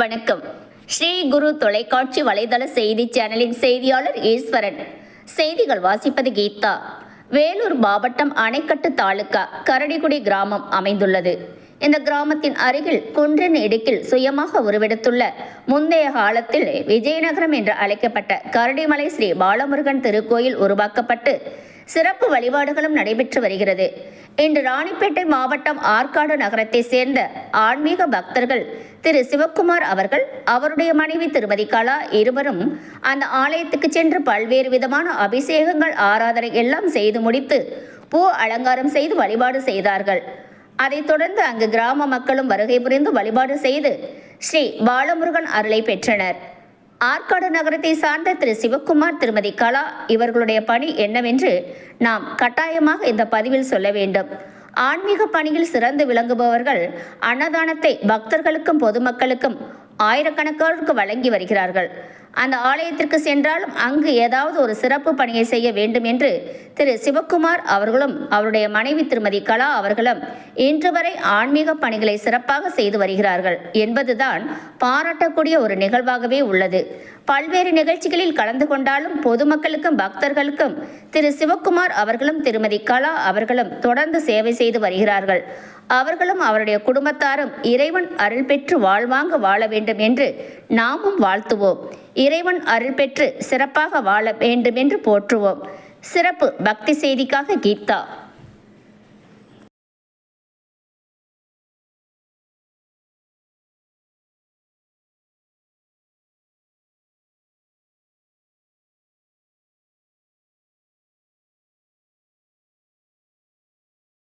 வணக்கம். ஸ்ரீ குரு தொலைக்காட்சி வலைதள செய்தி சேனலின் செய்தியாளர் ஈஸ்வரன். செய்திகள் வாசிப்பது கீதா. வேலூர் மாவட்டம் அணைக்கட்டு தாலுக்கா கரடிக்குடி கிராமம் அமைந்துள்ளது. இந்த கிராமத்தின் அருகில் குன்றின் இடுக்கில் சுயமாக உருவெடுத்துள்ள முந்தைய காலத்தில் விஜயநகரம் என்று அழைக்கப்பட்ட கரடிமலை ஸ்ரீ பாலமுருகன் திருக்கோயில் உருவாக்கப்பட்டு சிறப்பு வழிபாடுகளும் நடைபெற்று வருகிறது. இன்று ராணிப்பேட்டை மாவட்டம் ஆற்காடு நகரத்தை சேர்ந்த ஆன்மீக பக்தர்கள் திரு சிவக்குமார் அவர்கள் அவருடைய மனைவி திருமதி கலா இருவரும் அந்த ஆலயத்துக்கு சென்று பல்வேறு விதமான அபிஷேகங்கள் ஆராதனை எல்லாம் செய்து முடித்து பூ அலங்காரம் செய்து வழிபாடு செய்தார்கள். அதைத் தொடர்ந்து அங்கு கிராம மக்களும் வருகை புரிந்து வழிபாடு செய்து ஸ்ரீ பாலமுருகன் அருளை பெற்றனர். ஆற்காடு நகரத்தை சார்ந்த திரு. சிவக்குமார் திருமதி கலா இவர்களுடைய பணி என்னவென்று நாம் கட்டாயமாக இந்த பதிவில் சொல்ல வேண்டும். ஆன்மீக பணியில் சிறந்து விளங்குபவர்கள் அன்னதானத்தை பக்தர்களுக்கும் பொதுமக்களுக்கும் ஆயிரக்கணக்கானோருக்கு வழங்கி வருகிறார்கள். அந்த ஆலயத்திற்கு சென்றாலும் அங்கு ஏதாவது ஒரு சிறப்பு பணியை செய்ய வேண்டும் என்று திரு சிவக்குமார் அவர்களும் அவருடைய மனைவி திருமதி கலா அவர்களும் இன்று வரை ஆன்மீக பணிகளை சிறப்பாக செய்து வருகிறார்கள் என்பதுதான் பாராட்டக்கூடிய ஒரு நிகழ்வாகவே உள்ளது. பல்வேறு நிகழ்ச்சிகளில் கலந்து கொண்டாலும் பொதுமக்களுக்கும் பக்தர்களுக்கும் திரு சிவக்குமார் அவர்களும் திருமதி கலா அவர்களும் தொடர்ந்து சேவை செய்து வருகிறார்கள். அவர்களும் அவருடைய குடும்பத்தாரும் இறைவன் அருள் பெற்று வாழ்வாங்க வாழ வேண்டும் என்று நாமும் வாழ்த்துவோம். இறைவன் அருள் பெற்று சிறப்பாக வாழ வேண்டும் என்று போற்றுவோம். சிறப்பு பக்தி செய்திக்காக கீதா.